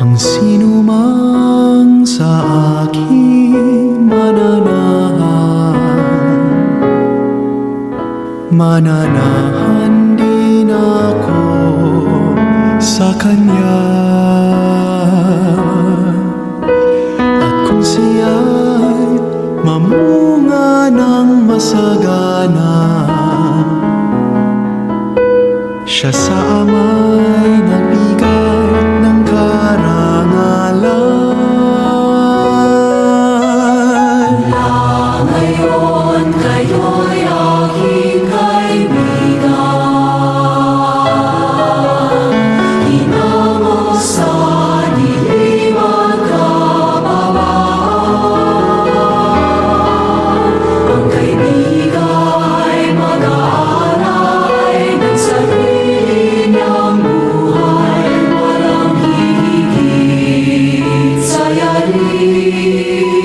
Ang sino mang sa akin mananahan. Mananahan din ako sa Kanya. At kung siya'y mamunga ng masagana Siya sa Ama.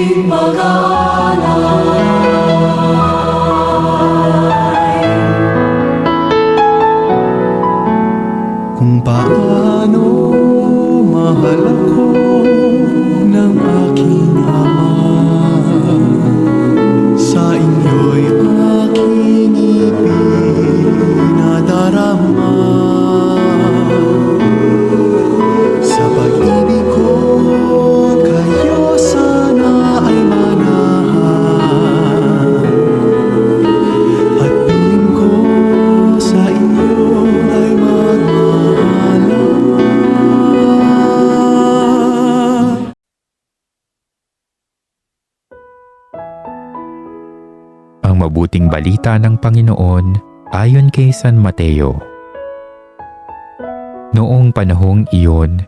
Yaring mag-aalay Kung paano mahal ako ng aking ama Sa inyo'y ang mabuting balita ng Panginoon ayon kay San Mateo. Noong panahong iyon,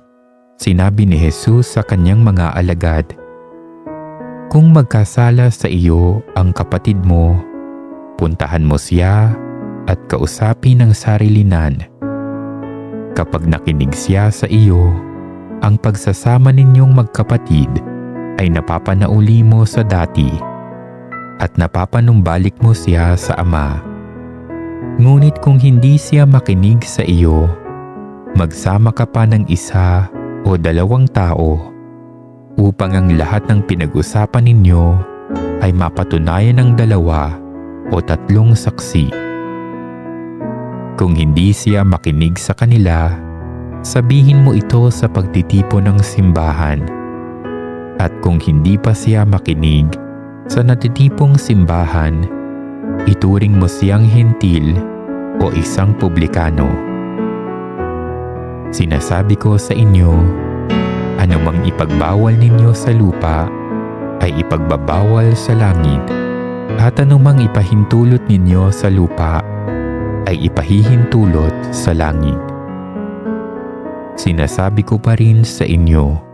sinabi ni Jesus sa kanyang mga alagad, Kung magkasala sa iyo ang kapatid mo, puntahan mo siya at kausapin ng sarilinan. Kapag nakinig siya sa iyo, ang pagsasama ninyong magkapatid ay napapanauli mo sa dati at napapanumbalik mo siya sa Ama. Ngunit kung hindi siya makinig sa iyo, magsama ka pa ng isa o dalawang tao upang ang lahat ng pinag-usapan ninyo ay mapatunayan ng dalawa o tatlong saksi. Kung hindi siya makinig sa kanila, sabihin mo ito sa pagtitipon ng simbahan. At kung hindi pa siya makinig, sa natitipong simbahan, ituring mo siyang hentil o isang publikano. Sinasabi ko sa inyo, anumang ipagbawal ninyo sa lupa ay ipagbabawal sa langit at anumang ipahintulot ninyo sa lupa ay ipahihintulot sa langit. Sinasabi ko pa rin sa inyo,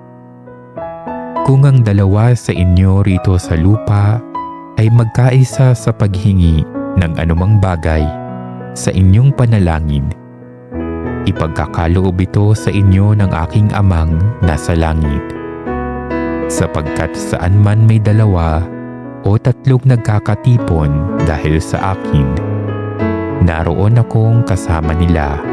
kung ang dalawa sa inyo rito sa lupa ay magkaisa sa paghingi ng anumang bagay sa inyong panalangin, ipagkakaloob ito sa inyo ng aking amang nasa langit. Sapagkat saan man may dalawa o tatlong nagkakatipon dahil sa akin, naroon akong kasama nila.